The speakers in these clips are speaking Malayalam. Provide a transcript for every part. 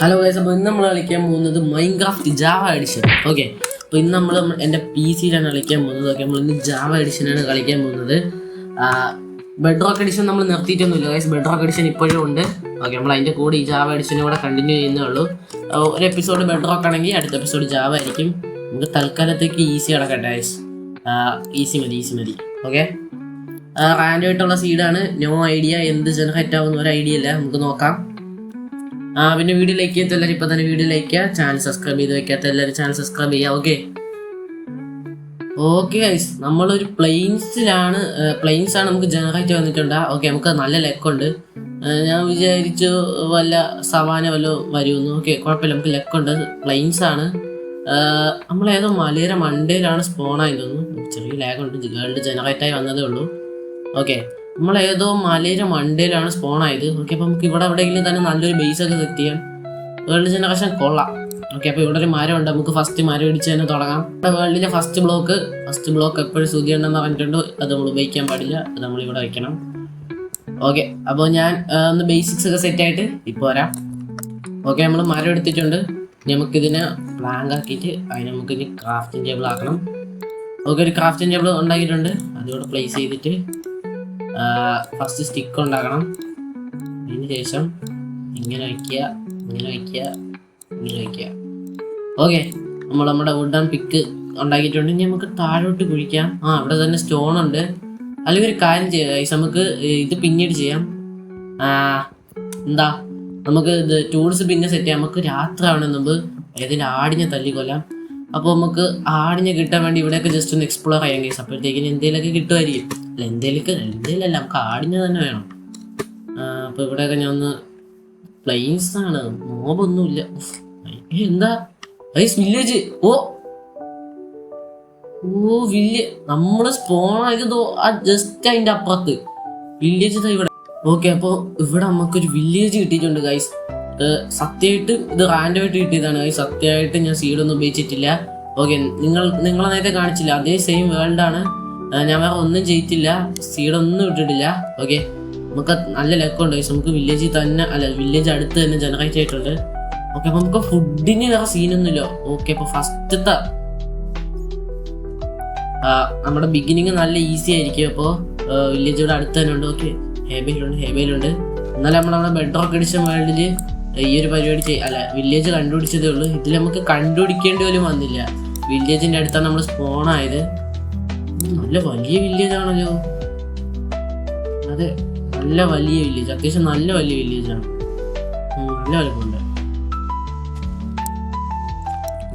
ഹലോ ഗൈസ് അപ്പോൾ ഇന്ന് നമ്മൾ കളിക്കാൻ പോകുന്നത് മൈൻക്രാഫ്റ്റ് ജാവ എഡിഷൻ ഓക്കെ അപ്പോൾ ഇന്ന് നമ്മൾ എന്റെ പി സിയിലാണ് കളിക്കാൻ പോകുന്നത്. ഓക്കെ നമ്മൾ ഇന്ന് ജാവ എഡിഷനാണ് കളിക്കാൻ പോകുന്നത്. ബെഡ് റോക്ക് എഡിഷൻ നമ്മൾ നിർത്തിയിട്ടൊന്നുമില്ല ഗൈസ് ബെഡ് റോക്ക് എഡിഷൻ ഇപ്പോഴും ഉണ്ട്. ഓക്കെ നമ്മൾ അതിന്റെ കൂടെ ഈ ജാവ എഡിഷനും കൂടെ കണ്ടിന്യൂ ചെയ്യുന്നേ ഉള്ളൂ. ഒരു എപ്പിസോഡ് ബെഡ് റോക്ക് ആണെങ്കിൽ അടുത്ത എപ്പിസോഡ് ജാവ ആയിരിക്കും. നമുക്ക് തൽക്കാലത്തേക്ക് ഈസി കിടക്കട്ടെ ഗൈസ് ഈസി മതി ഈസി മതി. ഓക്കെ റാൻഡായിട്ടുള്ള സീഡാണ് നോ ഐഡിയ എന്ത് ജനറേറ്റ് ആവുന്ന ഒരു ഐഡിയ ഇല്ല. നമുക്ക് നോക്കാം. ആ പിന്നെ ലൈക്ക് ചെയ്യാത്ത എല്ലാവരും ഇപ്പൊ തന്നെ വീഡിയോ ലൈക്ക് ചെയ്യുക. ചാനൽ സബ്സ്ക്രൈബ് ചെയ്ത് വെക്കാത്ത എല്ലാവരും ചാനൽ സബ്സ്ക്രൈബ് ചെയ്യുക ഓക്കെ ഓക്കെ ഗൈസ് നമ്മളൊരു പ്ലെയിൻസിലാണ് പ്ലെയിൻസ് ആണ് നമുക്ക് ജനറേറ്റ് വന്നിട്ടുണ്ട്. ഓക്കെ നമുക്ക് നല്ല ലെക്കുണ്ട് ഞാൻ വിചാരിച്ചു വല്ല സവാന വല്ല വരുമെന്ന്. ഓക്കെ കുഴപ്പമില്ല നമുക്ക് ലെക്കുണ്ട് പ്ലെയിൻസ് ആണ് നമ്മളേതോ മലയുടെ മണ്ടയിലാണ് സ്പോണായി തോന്നുന്നു. ചെറിയ ലാഗുണ്ട് ഗേൾഡ് ജനറേറ്റ് ആയി വന്നതേ ഉള്ളൂ. ഓക്കെ നമ്മൾ ഏതോ മലയുടെ മണ്ടയിലാണ് സ്പോൺ ആയത് ഓക്കെ അപ്പോൾ നമുക്ക് ഇവിടെ എവിടെയെങ്കിലും തന്നെ നല്ലൊരു ബേസ് ഒക്കെ സെറ്റ് ചെയ്യാം. വേൾഡ് ജനറേഷൻ കൊള്ളാം. ഓക്കെ അപ്പോൾ ഇവിടെ ഒരു മരം ഉണ്ട് നമുക്ക് ഫസ്റ്റ് മരം ഇടിച്ച് തന്നെ തുടങ്ങാം. ഇവിടെ വേൾഡിലെ ഫസ്റ്റ് ബ്ലോക്ക് ഫസ്റ്റ് ബ്ലോക്ക് എപ്പോഴും ശ്രുതി ഉണ്ടെന്ന് പറഞ്ഞിട്ടുണ്ട്. അത് നമ്മൾ ഉപയോഗിക്കാൻ പാടില്ല. അത് നമ്മൾ ഇവിടെ വെക്കണം. ഓക്കെ അപ്പോൾ ഞാൻ ഒന്ന് ബേസിക്സ് ഒക്കെ സെറ്റ് ആയിട്ട് ഇപ്പോൾ വരാം. ഓക്കെ നമ്മൾ മരം എടുത്തിട്ടുണ്ട്. ഇനി നമുക്കിതിനെ പ്ലാങ്ക് ആക്കിയിട്ട് അതിനെ നമുക്കിനി ക്രാഫ്റ്റിംഗ് ടേബിൾ ആക്കണം. ഓക്കെ ഒരു ക്രാഫ്റ്റിംഗ് ടേബിൾ ഉണ്ടാക്കിയിട്ടുണ്ട്. അതിവിടെ പ്ലേസ് ചെയ്തിട്ട് ഫസ്റ്റ് സ്റ്റിക്ക് ഉണ്ടാക്കണം. അതിന് ശേഷം ഇങ്ങനെ വയ്ക്കുക ഇങ്ങനെ വയ്ക്കുക ഇങ്ങനെ വയ്ക്കുക ഓക്കെ നമ്മൾ നമ്മുടെ വുഡൻ പിക്ക് ഉണ്ടാക്കിയിട്ടുണ്ട്. ഇനി നമുക്ക് താഴോട്ട് കുഴിക്കാം. ആ അവിടെ തന്നെ സ്റ്റോൺ ഉണ്ട്. അല്ലെങ്കിൽ ഒരു കാര്യം ചെയ്യാം. നമുക്ക് ഇത് പിന്നീട് ചെയ്യാം. എന്താ? നമുക്ക് ഇത് ടൂൾസ് പിന്നെ സെറ്റ് ചെയ്യാം. നമുക്ക് രാത്രി ആവണ മുമ്പ് ഏതെങ്കിലും ആടിനെ തല്ലിക്കൊല്ലാം. അപ്പോൾ നമുക്ക് ആടിനെ കിട്ടാൻ വേണ്ടി ഇവിടെയൊക്കെ ജസ്റ്റ് ഒന്ന് എക്സ്പ്ലോർ ചെയ്യാം കേസ് അപ്പോഴത്തേക്കിന് എന്തെങ്കിലുമൊക്കെ കിട്ടുമായിരിക്കും. അല്ല ലെന്തേലല്ല നമുക്ക് ആടിനെ തന്നെ വേണം. അപ്പോൾ ഇവിടെയൊക്കെ ഞാൻ ഒന്ന് പ്ലെയിൻസ് ആണ്. മോബൊന്നുമില്ല. എന്താ? ഐസ് വില്ലേജ് ഓ. ഓ വില്ലേജ് നമ്മൾ സ്പോൺ ആയതോ? ആ ജസ്റ്റ് അതിന്റെ അപ്പുറത്ത്. വില്ലേജ് ഇവിടെ. ഓക്കെ അപ്പോൾ ഇവിടെ നമുക്കൊരു വില്ലേജ് കിട്ടിയിട്ടുണ്ട് ഗൈസ് സത്യമായിട്ട് ഇത് റാൻഡമായിട്ട് കിട്ടിയതാണ് ഗൈസ് സത്യമായിട്ട് ഞാൻ സീഡൊന്നും ഉപയോഗിച്ചിട്ടില്ല. ഓക്കെ നിങ്ങൾ നിങ്ങളെ നേരത്തെ കാണിച്ചില്ല. അതേ സെയിം വേൾഡാണ് ഞാൻ വേറെ ഒന്നും ചെയ്തിട്ടില്ല. സീഡൊന്നും ഇട്ടിട്ടില്ല. ഓക്കെ നമുക്ക് നല്ല ലെക്കുണ്ട് നമുക്ക് വില്ലേജിൽ തന്നെ അല്ല വില്ലേജ് അടുത്ത് തന്നെ ജനറേറ്റ് ആയിട്ടുണ്ട് ഓക്കെ അപ്പൊ നമുക്ക് ഫുഡിന് വേറെ സീനൊന്നുമില്ല ഓക്കെ അപ്പൊ ഫസ്റ്റത്തെ നമ്മുടെ ബിഗിനിങ് നല്ല ഈസി ആയിരിക്കും. അപ്പോൾ വില്ലേജ് ഇവിടെ അടുത്ത് തന്നെ ഉണ്ട്. ഓക്കെ ഹേബയിലുണ്ട് ഹേബയിലുണ്ട് എന്നാലും നമ്മൾ നമ്മുടെ ബെഡ് റോക്ക് എഡിഷൻ വേൾഡിൽ ഈ ഒരു പരിപാടി ചെയ് അല്ല വില്ലേജ് കണ്ടുപിടിച്ചതേ ഉള്ളൂ. ഇതിൽ നമുക്ക് കണ്ടുപിടിക്കേണ്ടി പോലും വന്നില്ല. വില്ലേജിന്റെ അടുത്താണ് നമ്മൾ സ്പോൺ ആയത്. നല്ല വലിയ വില്ലേജ് ആണല്ലോ അതെ നല്ല വലിയ വില്ലേജ്. അത്യാവശ്യം നല്ല വലിയ വില്ലേജ് ആണ് നല്ല വലുപ്പമുണ്ട്.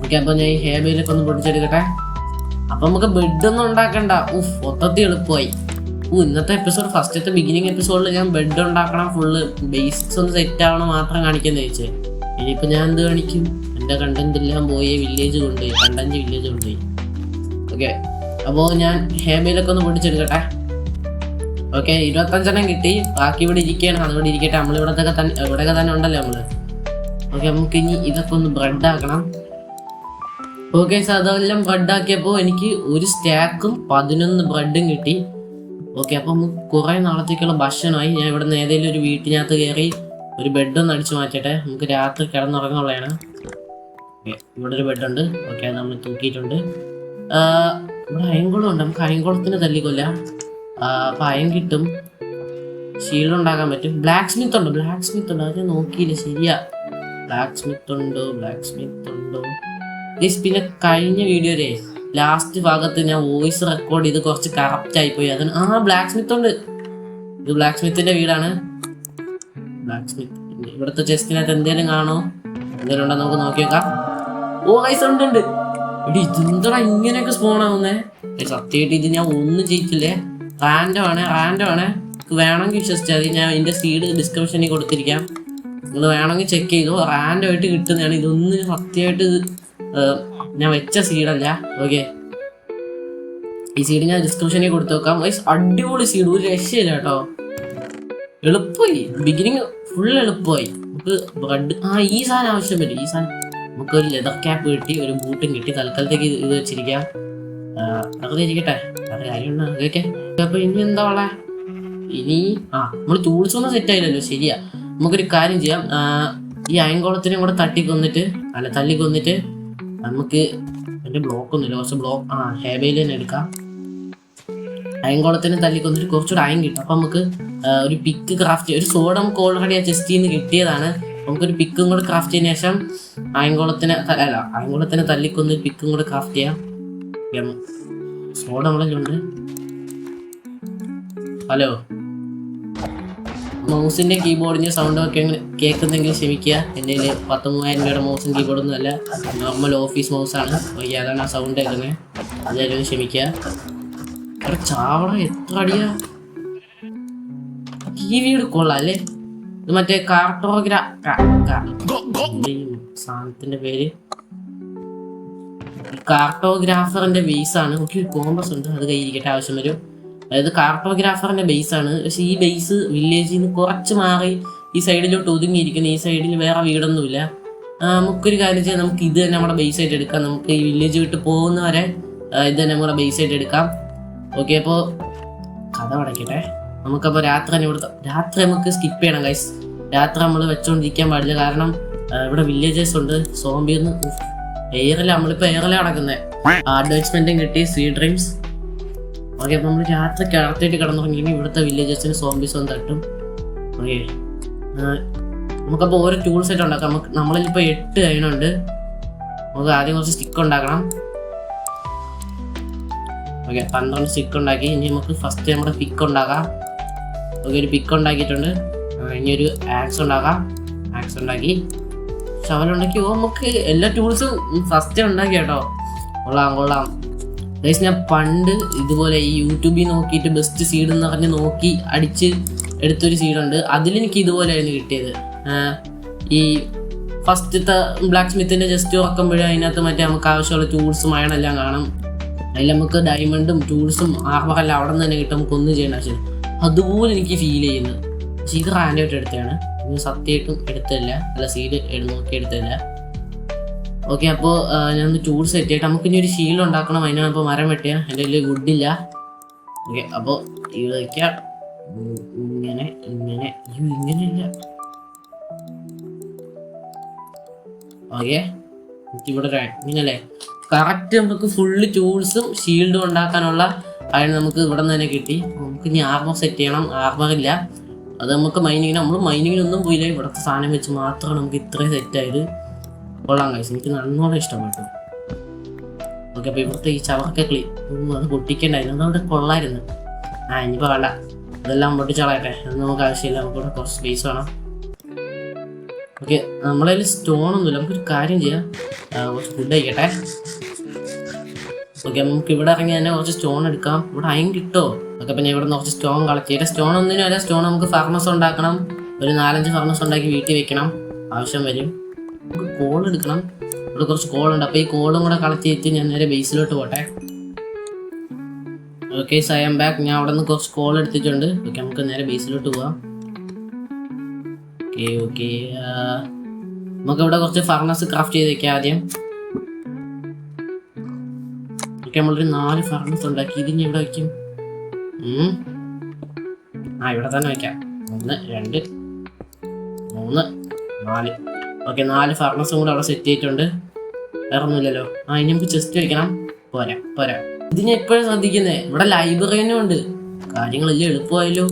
ഓക്കെ അപ്പൊ ഞാൻ ഈ ഹേബയിലൊക്കെ ഒന്ന് പൊടിച്ചെടുക്കട്ടെ അപ്പൊ നമുക്ക് ബെഡ് ഒന്നും ഉണ്ടാക്കണ്ട. ഉഫ് മൊത്തത്തിൽ എളുപ്പമായി. ഓ ഇന്നത്തെ എപ്പിസോഡ് ഫസ്റ്റത്തെ ബിഗിനിങ് എപ്പിസോഡിൽ ഞാൻ ബെഡ് ഉണ്ടാക്കണം. ഫുള്ള് ബേസിക്സ് ഒന്ന് സെറ്റ് ആവണം മാത്രം കാണിക്കാൻ ചോദിച്ചേ. ഇനിയിപ്പോ ഞാൻ എന്ത് കാണിക്കും? എന്റെ കണ്ടന്റ് എല്ലാം പോയി വില്ലേജ് കൊണ്ടുപോയി കണ്ടന്റ് വില്ലേജ് കൊണ്ടുപോയി. ഓക്കെ. അപ്പോൾ ഞാൻ ഹേമയിലൊക്കെ ഒന്ന് പൊടിച്ചെടുക്കട്ടെ ഓക്കെ ഇരുപത്തഞ്ചെണ്ണം കിട്ടി. ബാക്കി ഇവിടെ ഇരിക്കുകയാണ്. അതുകൊണ്ട് ഇരിക്കട്ടെ. നമ്മൾ ഇവിടത്തെ തന്നെ ഇവിടെയൊക്കെ തന്നെ ഉണ്ടല്ലോ നമ്മൾ? ഓക്കെ നമുക്ക് ഇനി ഇതൊക്കെ ഒന്ന് ബ്രെഡ് ആക്കണം. ഓക്കെ സാർ അതെല്ലാം ബ്രെഡ് ആക്കിയപ്പോൾ എനിക്ക് ഒരു സ്റ്റാക്കും പതിനൊന്ന് ബ്രെഡും കിട്ടി. ഓക്കെ അപ്പം കുറേ നാളത്തേക്കുള്ള ഭക്ഷണമായി. ഞാൻ ഇവിടെ നിന്ന് ഏതെങ്കിലും ഒരു വീട്ടിനകത്ത് കയറി ഒരു ബെഡ് ഒന്ന് അടിച്ചു മാറ്റട്ടെ. നമുക്ക് രാത്രി കിടന്നുറങ്ങുള്ളതാണ് ഇവിടെ ഒരു ബെഡുണ്ട് ഓക്കെ അത് നമ്മൾ തൂക്കിയിട്ടുണ്ട്. ഇവിടെ അയൻകുളം ഉണ്ട്. നമുക്ക് അയൻകുളത്തിന് തല്ലിക്കൊല്ലാം അയൻ കിട്ടും. ഷീൽഡ് ഉണ്ടാക്കാൻ പറ്റും. ബ്ലാക്ക് സ്മിത്ത് ഉണ്ട്. ബ്ലാക്ക് സ്മിത്ത് ഉണ്ട്. അത് നോക്കിയില്ല? ശരിയാ. ബ്ലാക്ക് സ്മിത്ത് ഉണ്ട്? ബ്ലാക്ക് സ്മിത്ത് ഉണ്ട് പിന്നെ കഴിഞ്ഞ വീഡിയോയിലെ ലാസ്റ്റ് ഭാഗത്ത് ഞാൻ വോയിസ് റെക്കോർഡ് ചെയ്ത് കുറച്ച് കറപ്റ്റ് ആയിപ്പോയി. അതിന് ആ ബ്ലാക്ക് സ്മിത്ത് ഉണ്ട്. ഇത് ബ്ലാക്ക് സ്മിത്തിന്റെ വീടാണ് ബ്ലാക്ക് സ്മിത്ത് ഇവിടുത്തെ ചെസ്റ്റിനകത്ത് എന്തെങ്കിലും കാണോ? എന്തേലും ഉണ്ടോ? നമുക്ക് നോക്കി നോക്കാം ഓ ഐസ് ഉണ്ട് ഉണ്ട്. എടി ഇതെന്താ ഇങ്ങനെയൊക്കെ സ്പോൺ ആവുന്നേ? സത്യമായിട്ട് ഇത് ഞാൻ ഒന്നും ചെയ്യിച്ചില്ലേ റാൻഡം ആണ് റാൻഡം ആണ്. വേണമെങ്കിൽ വിശ്വസിച്ചാൽ മതി. ഞാൻ എന്റെ സീഡ് ഡിസ്ക്രിപ്ഷനിൽ കൊടുത്തിരിക്കാം. നിങ്ങൾ വേണമെങ്കിൽ ചെക്ക് ചെയ്തു. റാൻഡം ആയിട്ട് കിട്ടുന്നതാണ്. ഇതൊന്നും സത്യമായിട്ട് ഞാൻ വെച്ച സീഡല്ല ഓക്കെ ഈ സീഡ് ഞാൻ ഡിസ്ക്രിപ്ഷനിൽ കൊടുത്തു വൈസ് അടിപൊളി സീഡ് ഒരു രക്ഷയില്ല കേട്ടോ. എളുപ്പമായി. ബിഗിനിങ് ഫുൾ എളുപ്പമായി. നമുക്ക് ബ്രഡ് ആ ഈ സാധനം ആവശ്യം വരും. ഈ സാധനം നമുക്ക് ഒരു ലെതർ ക്യാപ്പ് കിട്ടി ഒരു ബൂട്ടും കിട്ടി. തൽക്കാലത്തേക്ക് ഇത് വെച്ചിരിക്കാം. അതൊക്കെ ഇരിക്കട്ടെ. വേറെ കാര്യമുണ്ടോ അതൊക്കെ അപ്പൊ ഇനി എന്താ ഉള്ളേ? ഇനി ആ നമ്മൾ ടൂൾസ് ഒന്നും സെറ്റ് ആയില്ലല്ലോ. ശരിയാ. നമുക്കൊരു കാര്യം ചെയ്യാം. ഈ അയൻകുളത്തിനും കൂടെ തട്ടി കൊന്നിട്ട് അല്ല തല്ലി കൊന്നിട്ട് നമുക്ക് എന്റെ ബ്ലോക്ക് ഒന്നുമില്ല. കുറച്ച് ബ്ലോക്ക് ആ ഹേബയിൽ തന്നെ എടുക്കാം. അയൻകോളത്തിനെ തല്ലി കൊന്നിട്ട് കുറച്ചുകൂടെ അയൻ കിട്ടും. അപ്പം നമുക്ക് ഒരു പിക്ക് ക്രാഫ്റ്റ് ഒരു സോഡം ഓൾറെഡി ആ ചെസ്റ്റിൽ നിന്ന് കിട്ടിയതാണ്. നമുക്കൊരു പിക്കും കൂടെ ക്രാഫ്റ്റ് ചെയ്തതിനു ശേഷം ആയങ്കോളത്തിനെ അല്ല ആയങ്കോളത്തിനെ തല്ലിക്കൊന്ന് പിക്കും കൂടെ ക്രാഫ്റ്റ് ചെയ്യാം. സോഡ് നമ്മളെല്ലുണ്ട് ഹലോ മൗസിന്റെ കീബോർഡിന്റെ സൗണ്ട് ഒക്കെ കേൾക്കുന്നെങ്കിൽ ക്ഷമിക്കുക. എന്റെ കയ്യിൽ പത്ത് മൂവായിരം രൂപയുടെ മൗസും കീബോർഡൊന്നും അല്ല. നോർമൽ ഓഫീസ് മൗസ് ആണ്. അതാണ് ആ സൗണ്ട് കേൾക്കുന്നത് അതായാലും ക്ഷമിക്കുക. ചാവട എത്ര അടിയാ? ടി വീട് കൊള്ളാം അല്ലേ? ഇത് മറ്റേ കാർട്ടോഗ്രാ സാധനത്തിന്റെ പേര്. കാർട്ടോഗ്രാഫറിന്റെ ബേസ് ആണ് ഒക്കെ കോമ്പസ് ഉണ്ട്. അത് കയ്യിരിക്കട്ടെ ആവശ്യം വരും. അതായത് കാർട്ടോഗ്രാഫറിന്റെ ബേസ് ആണ് പക്ഷെ ഈ ബേസ് വില്ലേജിൽ നിന്ന് കുറച്ച് മാറി ഈ സൈഡിലോട്ട് ഒതുങ്ങിയിരിക്കുന്നു. ഈ സൈഡിൽ വേറെ വീടൊന്നുമില്ല. നമുക്കൊരു കാര്യം ചെയ്യാം. നമുക്ക് ഇത് തന്നെ നമ്മുടെ ബേസ് ആയിട്ട് എടുക്കാം. നമുക്ക് ഈ വില്ലേജ് വിട്ട് പോകുന്നവരെ ഇത് തന്നെ നമ്മുടെ ബേസ് ആയിട്ട് എടുക്കാം. ഓക്കെ അപ്പോൾ കഥ അടയ്ക്കട്ടെ നമുക്കപ്പോൾ രാത്രി തന്നെ ഇവിടുത്തെ രാത്രി നമുക്ക് സ്കിപ്പ് ചെയ്യണം ഗൈസ് രാത്രി നമ്മൾ വെച്ചുകൊണ്ടിരിക്കാൻ പാടില്ല. കാരണം ഇവിടെ വില്ലേജസ് ഉണ്ട്. സോംബി ഒന്ന് എയറിൽ നമ്മളിപ്പോൾ എയറിൽ നടക്കുന്നത് അഡ്വർടൈസ്മെന്റും കിട്ടി സീ ഡ്രീംസ് ഓക്കെ അപ്പോൾ നമ്മൾ രാത്രി കിടത്തിയിട്ട് കിടന്നുറങ്ങിയെങ്കിൽ ഇവിടുത്തെ വില്ലേജസിന് സോംബീസ് ഒന്ന് തട്ടും. ഓക്കെ നമുക്കപ്പോൾ ഓരോ ടൂൾ സെറ്റ് ഉണ്ടാക്കാം. നമുക്ക് നമ്മളിലിപ്പോൾ എട്ട് അതിനുണ്ട്. നമുക്ക് ആദ്യം കുറച്ച് സ്റ്റിക്ക് ഉണ്ടാക്കണം. ഓക്കെ പന്ത്രണ്ട് സ്റ്റിക്ക് ഉണ്ടാക്കി. ഇനി നമുക്ക് ഫസ്റ്റ് നമ്മുടെ പിക്ക് ഉണ്ടാക്കാം. ഓക്കെ ഒരു പിക്ക് ഉണ്ടാക്കിയിട്ടുണ്ട്. ഇനി ഒരു ആക്സ് ഉണ്ടാക്കാം. ആക്സ് ഉണ്ടാക്കി. ഷവലുണ്ടാക്കി ഓ നമുക്ക് എല്ലാ ടൂൾസും ഫസ്റ്റ് ഉണ്ടാക്കി കേട്ടോ. കൊള്ളാം കൊള്ളാം. ഗൈസ് ഞാൻ പണ്ട് ഇതുപോലെ ഈ യൂട്യൂബിൽ നോക്കിയിട്ട് ബെസ്റ്റ് സീഡ് എന്ന് പറഞ്ഞ് നോക്കി അടിച്ച് എടുത്തൊരു സീഡുണ്ട് അതിലെനിക്ക് ഇതുപോലെയായിരുന്നു കിട്ടിയത്. ഈ ഫസ്റ്റത്തെ ബ്ലാക്ക് സ്മിത്തിന്റെ ജസ്റ്റ് ഉറക്കുമ്പോഴേ അതിനകത്ത് മറ്റേ നമുക്ക് ആവശ്യമുള്ള ടൂൾസും അയണെല്ലാം കാണും. അതിൽ നമുക്ക് ഡയമണ്ടും ടൂൾസും ആർമറെല്ലാം അവിടെ നിന്ന് തന്നെ കിട്ടും. നമുക്ക് ഒന്നും ചെയ്യേണ്ട ആവശ്യം അതുപോലെ എനിക്ക് ഫീൽ ചെയ്യുന്നത് പക്ഷേ ഇത് റാൻഡായിട്ട് എടുത്തതാണ്. ഇത് സത്യമായിട്ടും എടുത്തല്ല അല്ല സീഡ് നോക്കി എടുത്തല്ല ഓക്കെ അപ്പോൾ ഞാൻ ടൂൾ സെറ്റ് ചെയ്തിട്ട് നമുക്ക് ഇനി ഒരു ഷീൽഡ് ഉണ്ടാക്കണം. അതിനാണ് ഇപ്പോൾ മരം വെട്ടുക എന്റെ വലിയ ഗുഡില്ല ഓക്കെ അപ്പോൾ ഈ വയ്ക്കാം ഇങ്ങനെ ഇങ്ങനെ. ഇങ്ങനെയില്ല. ഓക്കെ ഇവിടെ ഇങ്ങനല്ലേ. കറക്റ്റ് നമുക്ക് ഫുള്ള് ടൂൾസും ഷീൽഡും ഉണ്ടാക്കാനുള്ള അതിന് നമുക്ക് ഇവിടെ നിന്ന് തന്നെ കിട്ടി. നമുക്ക് ഇനി ആർമർ സെറ്റ് ചെയ്യണം ആർമർ ഇല്ല. അത് നമുക്ക് മൈനിങ്ങിന് നമ്മൾ മൈനിങ്ങിനൊന്നും പോയില്ല. ഇവിടുത്തെ സാധനം വെച്ച് മാത്രമാണ് നമുക്ക് ഇത്രയും സെറ്റ് ആയത്. കൊള്ളാം കഴിച്ചു എനിക്ക് നന്നോളം ഇഷ്ടപ്പെട്ടു. ഓക്കെ അപ്പോൾ ഇവിടുത്തെ ഈ ചവറൊക്കെ ക്ലീ അത് പൊട്ടിക്കണ്ടായിരുന്നു അതവിടെ കൊള്ളായിരുന്നു. ആ ഇനിയിപ്പോൾ വേണ്ട. അതെല്ലാം പൊട്ടിച്ചളയട്ടെ അത് നമുക്ക് ആവശ്യമില്ല. നമുക്കിവിടെ കുറച്ച് സ്പേസ് വേണം. ഓക്കെ നമ്മളതിൽ സ്റ്റോൺ ഒന്നുമില്ല. നമുക്കൊരു കാര്യം ചെയ്യാം. കുറച്ച് ഫുഡ് കഴിക്കട്ടെ. ഓക്കെ നമുക്ക് ഇവിടെ ഇറങ്ങി തന്നെ കുറച്ച് സ്റ്റോൺ എടുക്കാം. ഇവിടെ അയൻ കിട്ടോ? ഓക്കെ പിന്നെ ഇവിടെ കുറച്ച് സ്റ്റോൺ കളക്ട് ചെയ്യാം. സ്റ്റോൺ ഒന്നിനും അല്ല സ്റ്റോൺ നമുക്ക് ഫർണസ് ഉണ്ടാക്കണം. ഒരു നാലഞ്ച് ഫർണസ് ഉണ്ടാക്കി വീട്ടിൽ വെക്കണം. ആവശ്യം വരും. നമുക്ക് കോൾ എടുക്കണം. ഇവിടെ കുറച്ച് കോൾ ഉണ്ട്. അപ്പോൾ ഈ കോളും കൂടെ കളക്ട് ചെയ്തിട്ട് ഞാൻ നേരെ ബേസിലോട്ട് പോട്ടെ. ഓക്കെ സയം ബാക്ക് ഞാൻ അവിടെ നിന്ന് കുറച്ച് കോൾ എടുത്തിട്ടുണ്ട്. ഓക്കെ നമുക്ക് നേരെ ബേസിലോട്ട് പോവാം. ഓക്കെ ഓക്കെ നമുക്ക് ഇവിടെ കുറച്ച് ഫർണസ് ക്രാഫ്റ്റ് ചെയ്ത് വെക്കാം ആദ്യം. നമ്മളൊരു നാല് ഫർണസ് ഉണ്ടാക്കി. ഇതിന് ഇവിടെ വെക്കും ആ ഇവിടെ തന്നെ വെക്കാം ഒന്ന് രണ്ട് മൂന്ന് നാല്. ഓക്കെ നാല് ഫർണസും കൂടെ അവിടെ സെറ്റ് ചെയ്തിട്ടുണ്ട്. വേറെ ഒന്നുമില്ലല്ലോ ആ ഇനി നമുക്ക് ചെസ്റ്റ് വെക്കണം. പോരാ പോരാ. ഇത് ഞാൻ എപ്പോഴും ശ്രദ്ധിക്കുന്നേ? ഇവിടെ ലൈബ്രറിനും ഉണ്ട്. കാര്യങ്ങളെല്ലാം എളുപ്പമായല്ലോ.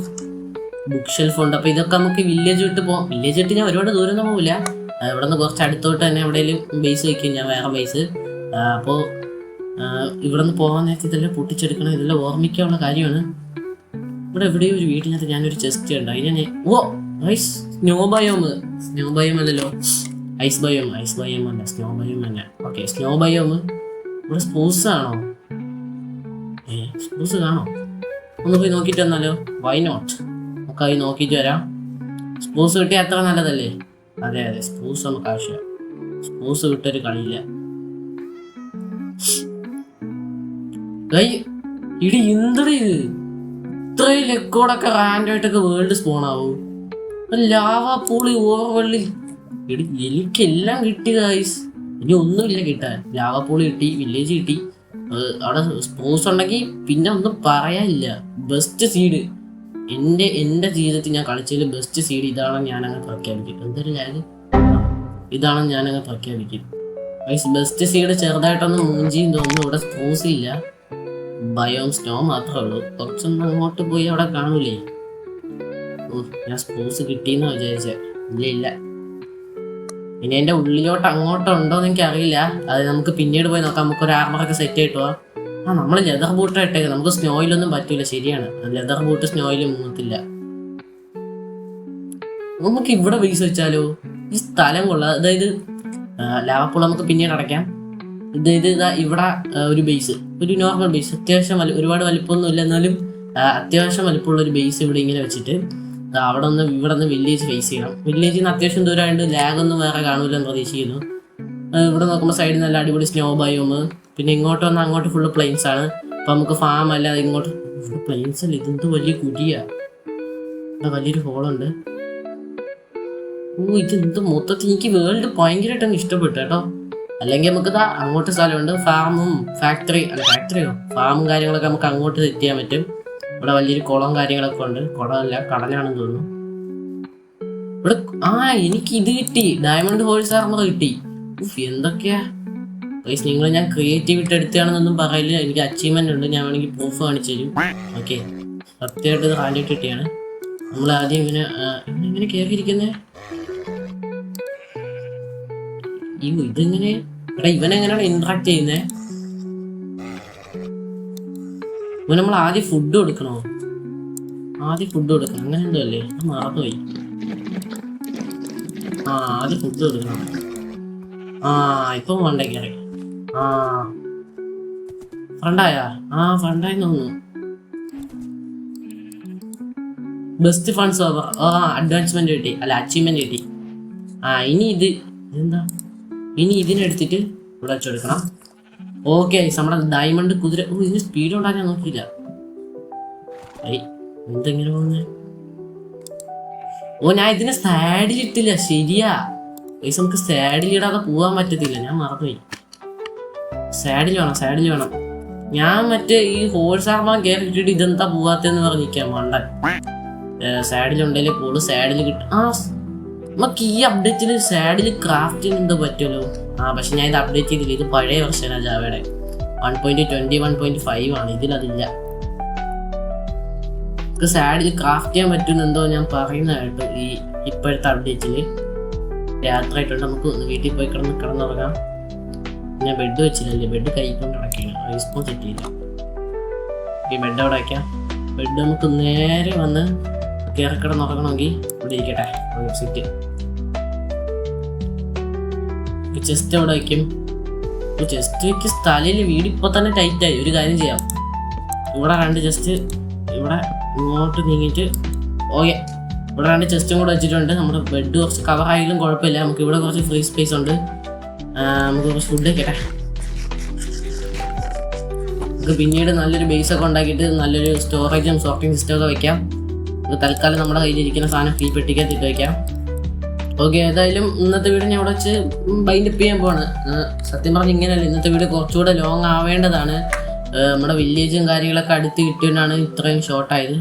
ബുക്ക് ഷെൽഫ് ഉണ്ട്. അപ്പൊ ഇതൊക്കെ നമുക്ക് വില്ലേജ് വിട്ട് പോകാം വില്ലേജ് വിട്ട് ഞാൻ ഒരുപാട് ദൂരം ഒന്നും പോകില്ല ഇവിടെ നിന്ന് കുറച്ച് അടുത്തോട്ട് തന്നെ എവിടെയെങ്കിലും ബേസ് വെക്കും. ഞാൻ വേറെ ബേസ് അപ്പോൾ ഇവിടെ നിന്ന് പോകാൻ നേരത്തെ ഇതെല്ലാം പൊട്ടിച്ചെടുക്കണം ഇതെല്ലാം ഓർമ്മിക്കാനുള്ള കാര്യമാണ്. ഇവിടെ എവിടെയോ ഒരു വീട്ടിനകത്ത് ഞാനൊരു ചെസ്റ്റ് ഉണ്ട് അതിനെ ഓ ice snow biome snow biome അല്ലല്ലോ. ഐസ് ബയോം ഐസ് ബയോം അല്ല സ്നോ ബയോം അല്ല. ഓക്കെ സ്നോ ബയോം ഇവിടെ സ്പൂസ് ആണോ? ഏ സ്പൂസ് കാണോ? ഒന്ന് പോയി നോക്കിയിട്ട് വന്നാലോ? വൈ നോട്ട് നമുക്ക് അത് നോക്കിയിട്ട് വരാം. സ്പൂസ് കിട്ടിയാൽ അത്ര നല്ലതല്ലേ? അതെ അതെ സ്പൂസ് നമുക്ക് ആവശ്യമാണ്. സ്പൂസ് കിട്ടൊരു കളിയില്ല. ഇടി എന്തൊരു ഇത്? ഇത്രയും ലെക്കോടൊക്കെ റാൻഡായിട്ടൊക്കെ വേൾഡ് സ്പോൺ ആവും. ലാവ പൂളി ഓവർവെള്ളി എടി എനിക്കെല്ലാം കിട്ടി ഗൈസ് ഇനി ഒന്നുമില്ല കിട്ടാൻ. ലാവ പൂളി കിട്ടി വില്ലേജ് കിട്ടി. അവിടെ സ്പോർട്സ് ഉണ്ടെങ്കിൽ പിന്നെ ഒന്നും പറയാനില്ല. ബെസ്റ്റ് സീഡ് എന്റെ എന്റെ ജീവിതത്തിൽ ഞാൻ കളിച്ചതിൽ ബെസ്റ്റ് സീഡ് ഇതാണ് ഞാൻ അങ്ങ് പ്രഖ്യാപിക്കും എന്തൊരു ലാഗ് ഇതാണെന്ന് ഞാനങ്ങ് പ്രഖ്യാപിക്കും ഗൈസ് ബെസ്റ്റ് സീഡ് ചെറുതായിട്ടൊന്നും മൂഞ്ചിയും തോന്നുന്നു. ഇവിടെ സ്പോസ് ഇല്ല. ബയോം സ്നോ മാത്രമേ ഉള്ളൂ. കുറച്ചൊന്ന് അങ്ങോട്ട് പോയി അവിടെ കാണൂലേ ഞാൻ സ്പൂസ് കിട്ടിയെന്ന് വിചാരിച്ച. ഇല്ല ഇല്ല. ഇനി എന്റെ ഉള്ളിലോട്ട് അങ്ങോട്ട് ഉണ്ടോ എന്ന് എനിക്കറിയില്ല. അത് നമുക്ക് പിന്നീട് പോയി നോക്കാം. നമുക്ക് ഒരു ആർമറൊക്കെ സെറ്റ് ആയിട്ട് പോവാം. ആ നമ്മൾ ലെതർ ബൂട്ട് ഇട്ടേക്ക് നമുക്ക് സ്നോയിലൊന്നും പറ്റൂല. ശരിയാണ്. ലെതർ ബൂട്ട് സ്നോയിൽ മുങ്ങത്തില്ല. നമുക്ക് ഇവിടെ ബേസ് വെച്ചാലോ? ഈ സ്ഥലം കൊള്ളാം. അതായത് ലാവപ്പുള്ള നമുക്ക് പിന്നീട് അടയ്ക്കാം. ഇത് ഇത് ഇവിടെ ഒരു ബേസ് ഒരു നോർമൽ ബേസ് അത്യാവശ്യം വലി ഒരുപാട് വലിപ്പമൊന്നും ഇല്ല. എന്നാലും അത്യാവശ്യം വലിപ്പമുള്ള ഒരു ബേസ് ഇവിടെ ഇങ്ങനെ വെച്ചിട്ട് അവിടെ നിന്ന് ഇവിടെ നിന്ന് വില്ലേജ് ഫേസ് ചെയ്യണം. വില്ലേജിൽ നിന്ന് അത്യാവശ്യം ദൂരമായിട്ട് ലാഗ് ഒന്നും വേറെ കാണൂലെന്ന് പ്രതീക്ഷിക്കുന്നു. ഇവിടെ നോക്കുമ്പോൾ സൈഡിൽ നല്ല അടിപൊളി സ്നോ ബയോമ് പിന്നെ ഇങ്ങോട്ട് വന്നാൽ അങ്ങോട്ട് ഫുള്ള് പ്ലെയിൻസ് ആണ്. അപ്പം നമുക്ക് ഫാം അല്ല ഇങ്ങോട്ട് പ്ലെയിൻസ് അല്ല. ഇതെന്ത് വലിയ കുടിയാണ് ഇവിടെ വലിയൊരു ഹോളുണ്ട് ഓ ഇതെന്ത് മൊത്തത്തിൽ എനിക്ക് വേൾഡ് ഭയങ്കരമായിട്ട് ഇഷ്ടപ്പെട്ടു കേട്ടോ. അല്ലെങ്കിൽ നമുക്ക് ഇതാ അങ്ങോട്ട് സ്ഥലമുണ്ട്. ഫാമും ഫാക്ടറി അല്ല ഫാക്ടറിയോ ഫാമും കാര്യങ്ങളൊക്കെ നമുക്ക് അങ്ങോട്ട് സെറ്റ് ചെയ്യാൻ പറ്റും. ഇവിടെ വലിയൊരു കുളം കാര്യങ്ങളൊക്കെ ഉണ്ട്. കുളമല്ല കടലാണെന്ന് തോന്നുന്നു. ഇവിടെ ആ എനിക്ക് ഇത് കിട്ടി. ഡയമണ്ട് ഹോൾസ് ആർമർ കിട്ടി. എന്തൊക്കെയാ? പ്ലീസ് നിങ്ങൾ ഞാൻ ക്രിയേറ്റീവിറ്റി എടുത്താണെന്നൊന്നും പറയില്ല. എനിക്ക് അച്ചീവ്മെന്റ് ഉണ്ട്. ഞാൻ വേണമെങ്കിൽ പ്രൂഫ് കാണിച്ചു തരും. ഓക്കെ സത്യമായിട്ട് ഇത് കിട്ടിയാണ്. നമ്മൾ ആദ്യം ഇങ്ങനെ ഇങ്ങനെ ഇങ്ങനെ കയറിയിരിക്കുന്നേ? ഈ ഇതെങ്ങനെ എടാ ഇവനെങ്ങനെയാണ് ഇന്ററാക്ട് ചെയ്യുന്നേ? ഇവൻ നമ്മൾ ആദ്യം ഫുഡ് കൊടുക്കണോ? ആദ്യം ഫുഡ് കൊടുക്കണം. അങ്ങനെ എന്തോ അല്ലേ? മറന്നുപോയി. ആ ആദ്യം ഫുഡ് കൊടുക്കണം. ആ ഇപ്പം ഫണ്ടേ കയറി ആ. ഫണ്ടായാ ആ ഫണ്ടായി തോന്നുന്നു. ബെസ്റ്റ് ഫണ്ട്സ് ആ അഡ്വാൻസ്മെന്റ് കിട്ടി. അല്ല അച്ചീവ്മെന്റ് കിട്ടി. ആ ഇനി ഇത്. എന്താ ഇനി ഇതിനെടുത്തിട്ട് ഇവിടെ വെച്ചെടുക്കണം. ഓക്കെ നമ്മുടെ ഡയമണ്ട് കുതിര ഓ ഇതിന് സ്പീഡ് ഉണ്ടാക്കാൻ ഞാൻ നോക്കിയില്ല. ഏയ് എന്തെങ്ങനെ പോകുന്നേ ഓ ഞാൻ ഇതിനെ സാഡിൽ ഇട്ടില്ല ശരിയാ. പൈസ നമുക്ക് സാഡിൽ ഇടാതെ പോകാൻ പറ്റത്തില്ല ഞാൻ മറന്നുപോയി. സാഡിൽ വേണം സാഡിൽ വേണം. ഞാൻ മറ്റേ ഈ ഹോഴ്സ് ആർമാൻ കയറിട്ടിട്ട് ഇതെന്താ പോവാത്തെന്ന് പറഞ്ഞിരിക്കാം മണ്ടൻ. സാഡിലുണ്ടെങ്കിൽ പോൾ സാഡിൽ കിട്ടും ആ നമുക്ക് ഈ അപ്ഡേറ്റിൽ സാഡിൽ ക്രാഫ്റ്റ് എന്തോ പറ്റുമല്ലോ ആ പക്ഷെ ഞാൻ ഇത് അപ്ഡേറ്റ് ചെയ്തില്ല. ഇത് പഴയ വെർഷനാണ് ജാവയുടെ. One point twenty one point five ആണ്. ഇതിലതില്ല. നമുക്ക് സാഡിൽ ക്രാഫ്റ്റ് ചെയ്യാൻ പറ്റുമെന്നെന്തോ ഞാൻ പറയുന്നതായിട്ട് ഈ ഇപ്പോഴത്തെ അപ്ഡേറ്റിൽ രാത്രിയായിട്ടുണ്ട് നമുക്ക് ഒന്ന് വീട്ടിൽ പോയി കിടന്ന് കിടന്നുറങ്ങാം. ഞാൻ ബെഡ് വെച്ചില്ലല്ലേ? ബെഡ് കൈ കൊണ്ട് റെസ്പോൺസ് കിട്ടിയില്ല ഈ ബെഡ് അവിടെ വയ്ക്കാം ബെഡ് നമുക്ക് നേരെ വന്ന് കയറി കിടന്നുറങ്ങണമെങ്കിൽ ഇവിടെ ഇരിക്കട്ടെ. സിറ്റ് ചെസ്റ്റ് അവിടെ വയ്ക്കും ചെസ്റ്റ് വെച്ച് സ്ഥലയിൽ വീട് ഇപ്പൊ തന്നെ ടൈറ്റ് ആയി. ഒരു കാര്യം ചെയ്യാം. ഇവിടെ രണ്ട് ചെസ്റ്റ് ഇവിടെ ഇങ്ങോട്ട് നീങ്ങിയിട്ട് ഓക്കെ ഇവിടെ രണ്ട് ചെസ്റ്റും കൂടെ വെച്ചിട്ടുണ്ട്. നമ്മുടെ ബെഡ് കുറച്ച് കവർ ആയാലും കുഴപ്പമില്ല. നമുക്ക് ഇവിടെ കുറച്ച് ഫ്രീ സ്പേസ് ഉണ്ട്. നമുക്ക് കുറച്ച് ഫുഡ് വെക്കട്ടെ നമുക്ക് പിന്നീട് നല്ലൊരു ബേസ് ഒക്കെ ഉണ്ടാക്കിയിട്ട് നല്ലൊരു സ്റ്റോറേജും സോർട്ടിംഗ് സിസ്റ്റം ഒക്കെ വെക്കാം. തൽക്കാലം നമ്മുടെ കയ്യിലിരിക്കുന്ന സാധനം ഈ പെട്ടിക്കകത്ത് ഇട്ട് വയ്ക്കാം ഓക്കെ ഏതായാലും ഇന്നത്തെ വീഡിയോ ഞാൻ ഇവിടെ വെച്ച് ബൈൻഡ് അപ്പ് ചെയ്യാൻ പോവാണ്. സത്യം പറഞ്ഞ ഇങ്ങനെയല്ല ഇന്നത്തെ വീഡിയോ കുറച്ചുകൂടെ ലോങ് ആവേണ്ടതാണ്. നമ്മുടെ വില്ലേജും കാര്യങ്ങളൊക്കെ അടുത്ത് കിട്ടിയോണ്ടാണ് ഇത്രയും ഷോർട്ടായത്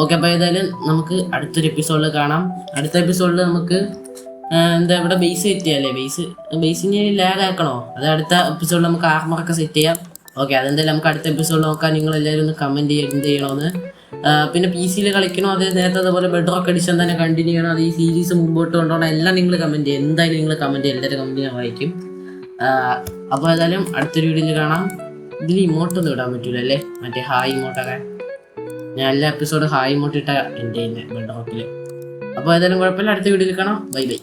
ഓക്കെ അപ്പോൾ ഏതായാലും നമുക്ക് അടുത്തൊരു എപ്പിസോഡിൽ കാണാം. അടുത്ത എപ്പിസോഡിൽ നമുക്ക് എന്താ ഇവിടെ ബേസ് സെറ്റ് ചെയ്യാല്ലേ? ബേസ് ബേസിന് ലാഗ് ആക്കണോ? അത് അടുത്ത എപ്പിസോഡിൽ നമുക്ക് ആർമറൊക്കെ സെറ്റ് ചെയ്യാം. ഓക്കെ അതെന്തായാലും നമുക്ക് അടുത്ത എപ്പിസോഡ് നോക്കാൻ നിങ്ങൾ എല്ലാവരും ഒന്ന് കമന്റ് ചെയ്യണമെന്ന് പിന്നെ പി സിയിൽ കളിക്കണോ? അതേ നേരത്തെ അതുപോലെ ബെഡ് റോക്ക് അടിച്ചാൽ തന്നെ കണ്ടിന്യൂ ചെയ്യണം. അത് ഈ സീരീസ് മുമ്പോട്ട് കൊണ്ടുപോകണം. എല്ലാം നിങ്ങൾ കമന്റ് ചെയ്യും എന്തായാലും നിങ്ങൾ കമന്റ് എല്ലാവരും കമന്റ് ഞാൻ വായിക്കും. അപ്പോൾ ഏതായാലും അടുത്തൊരു വീഡിയോയിൽ കാണാം. ഇതിൽ ഇമോട്ടൊന്നും ഇടാൻ പറ്റില്ല അല്ലേ? മറ്റേ ഹായ് ഇമോട്ടൊക്കെ ഞാൻ എല്ലാ എപ്പിസോഡും ഹായ് ഇമോട്ട് ഇട്ട എന്റെ ബെഡ് റോക്കിൽ അപ്പോൾ ഏതായാലും കുഴപ്പമില്ല. അടുത്ത വീഡിയോയിൽ കാണാം. Bye bye